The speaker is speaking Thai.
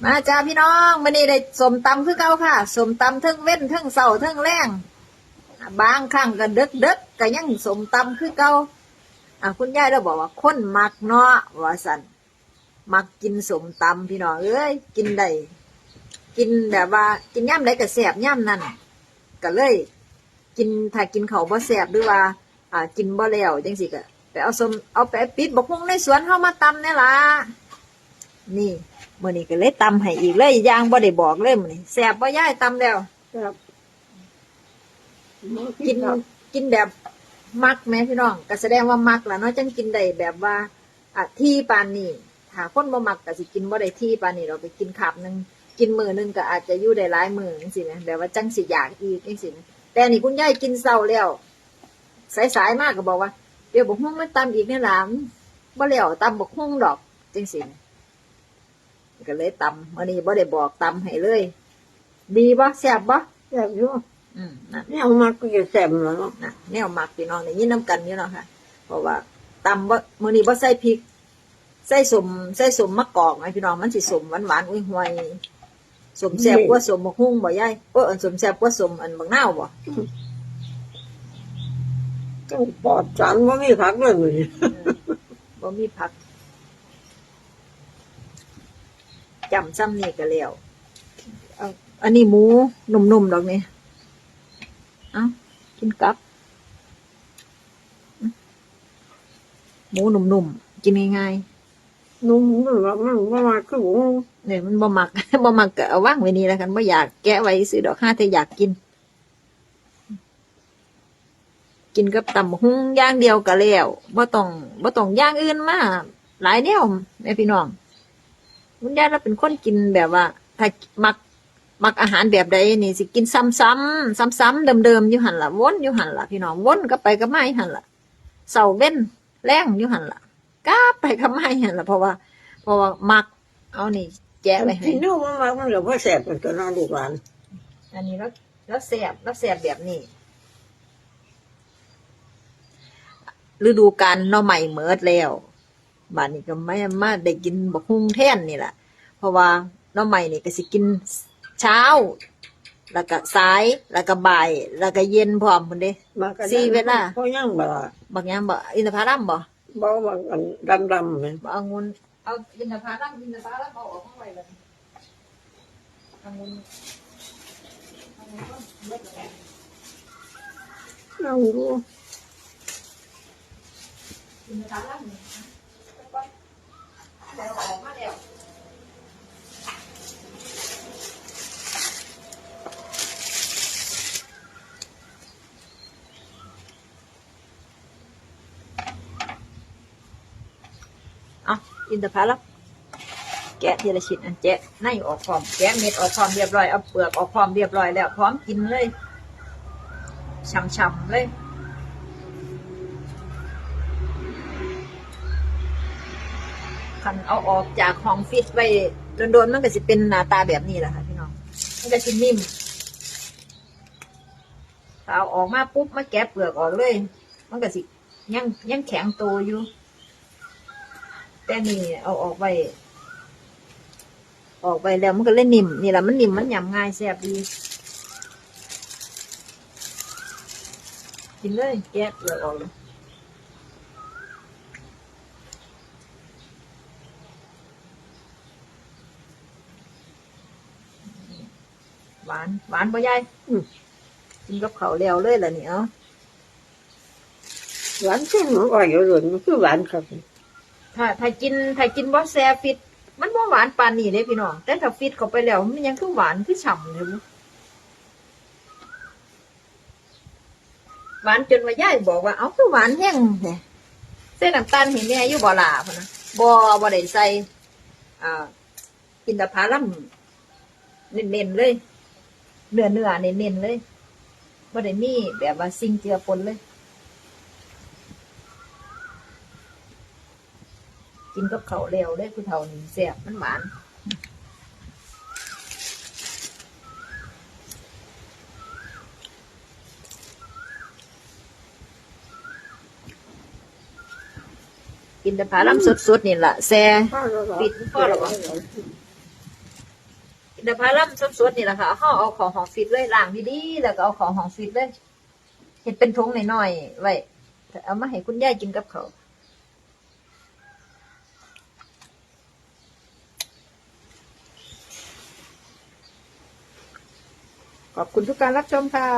มาจ้าพี่น้องวันนี้ได้สมตำคือเก่าค่ะสมตำเทิงเว้นเทิงเสาเทิงแรงบางครั้งก็เด็กเด็กก็ยังสมตำคือเก่าอะคุณยายเราบอกว่าคนมักเนาะว่าสันมักกินสมตำพี่น้องเอ้ยกินได้กินแบบว่ากินย่ำได้ก็แสบย่ำนั่นก็เลย กินถ้ากินเขาบ่แสบหรือว่า อ่า กินบ่แล้วจังสิก็ไปเอาสมเอาไปปิดบอกฮุ่งในสวนเฮามาตำเนี่ยล่ะนี่ มื้อนี้ก็เลยตำให้อีกเลยอย่างบ่ได้บอกเลยมื้อนี้แซ่บบ่ย่ายตำแล้ว ครับกินกินแบบมักแม่พี่น้องก็แสดงว่ามักล่ะเนาะจังกินได้แบบว่าอะที่ปานนี้ถ้าคนบ่มักก็สิกินบ่ได้ที่ปานนี้เราไปกินขับหนึงกินมื้อหนึงก็อาจจะอยู่ได้หลายมื้อจังซี่นะแบบว่าจังสิอยากอีกจังซี่นะแต่นี่คุณยายกินเช้าแล้วสายๆมากก็บอกว่า เดี๋ยวบกฮุ่งมันตำอีกแน่ล่ะบ่แล้วตำบกฮุ่งดอกจังซี่นะ ก็เลยตำมื้อนี้บ่ได้บอกตำให้เลย ดีบ่แซ่บบ่แซ่บอยู่อืมนั่นเนี่ยเอามาก็จะแซ่บแล้วเนาะนะแนวมักพี่น้องได้ยินน้ำกันอยู่เนาะค่ะ เพราะว่าตำว่ามื้อนี้บ่ใส่พริกใส่สมใส่สมมะกอกไหมพี่น้องมันสิสมหวานหวานๆอุ้ยห่วยสมแซ่บกว่าสมมะฮุ่งบ่ยายเอออันสมแซ่บกว่าสมอันบางนาวบ่ต้องปลอดสารว่ามีผักเลยมื้อนี้บ่มีผัก จำซ้ำนี่ก็แล้วเอาอันนี้หมูนุ่มๆดอกนี่เอ้ากินกับหมูนุ่มๆกินง่ายๆนุ่มมันว่ามันว่ามาคือหมูเนี่ยมันบ่มักบ่มักก็เอาว่างไว้นี่แล้วกันบ่อยากแกะไว้ซื้อดอกห้าแต่อยากกิน กินกับตำบักหุ่งอย่างเดียวก็แล้วบ่ต้องบ่ต้องอย่างอื่นมาหลายแนวแม่พี่น้อง คุณยายเราเป็นคนกินแบบว่า ถ้ามักมักอาหารแบบใดนี่สิกินซ้ำๆซ้ำๆเดิมๆอยู่หั่นล่ะวนอยู่หั่นล่ะพี่น้องวนก็ไปก็มาอยู่หั่นล่ะเสาเว้นแรงอยู่หั่นล่ะกลับไปก็มาอยู่หั่นล่ะเพราะว่า เพราะว่ามัก เอานี่แกะไว้ให้ที่นู่นมันมามันเหลือว่าแซ่บกันตัวน้องลูกหลานอันนี้แล้วแล้วแสบแล้วแสบแบบนี้ฤดูกาลหน่อใหม่เมิดแล้ว บ้านนี้ก็ไม่มาได้กินบกฮุ่งแท่นนี่แหละเพราะว่าหน่อใหม่นี่ก็สิกินเช้า แล้วก็สายแล้วก็บ่าย แล้วก็เย็นพร้อมพุ่นเด้ มากันสี่เวลา เพราะยังบ่ล่ะบางอย่างบ่อินทผลัมบ่บ่ว่าอันดำๆแม่นบ่องุ่นเอาอินทผลัมอินทผลัมเอาออกมาไว้เลยองุ่นองุ่นก็เบิดแล้ว เอาดูกินทานแล้วนี่แล้วก็ แล้วออกมาแล้วเอาอินทผลัมแกะทีละชิ้นอันแกะในออกพร้อมแกะเม็ดออกพร้อมเรียบร้อยเอาเปลือกออกพร้อมเรียบร้อยแล้วพร้อมกินเลยช่ำๆเลย คันเอาออกจากห้องฟิตไว้โดนๆมันก็สิเป็นหน้าตาแบบนี้แหละค่ะพี่น้องมันก็สินิ่มเอาออกมาปุ๊บมาแกะเปลือกออกเลย มันก็สิยังยังแข็งโตอยู่ แต่นี่เอาออกไปออกไปแล้วมันก็เลยนิ่มนี่แหละมันนิ่มมันยำง่ายแซ่บดีกินเลยแกะเปลือกออกเลย หวาน หวานป่ะยายกินกับเขาวแล้วเลยล่ะนี่เอ้าหวานขึ้นมันอ่อยอยู่เลยมันคือหวานครับถ้าถ้ากินถ้ากินบ่แซ่ฟิต มันบ่หวานปานนี้เด้พี่น้องแต่ถ้าฟิตเข้าไปแล้ว มันยังคือหวานคือฉ่ำเลยบุหวานจนว่ายายบอกว่าเอ้าคือหวานแห้งแท้ใส่น้ำตาลเห็นแม่อยู่บ่ล่ะพุ่นนะบ่บ่ได้ใส่อ่าอินทผลัมเน้นๆเลย เนื้อเนื้อเน้นๆเลยบ่ได้มีแบบว่าสิ่งเจือปนเลย กินกับเขาวแล้วเลยผู้เฒ่านี่แซ่บมันหวานกินแต่ผาลำสดๆนี่แหละแซ่ปิดพ่อหรอ เดี๋ยวพาล่ำสดๆนี่แหละค่ะห่อเอาของของฟิตเลยล้างดีๆแล้วก็เอาของของฟิตเลยเห็ดเป็นทงหน่อยๆไว้เอามาให้คุณยายกินกับเขาขอบคุณทุกการรับชมค่ะ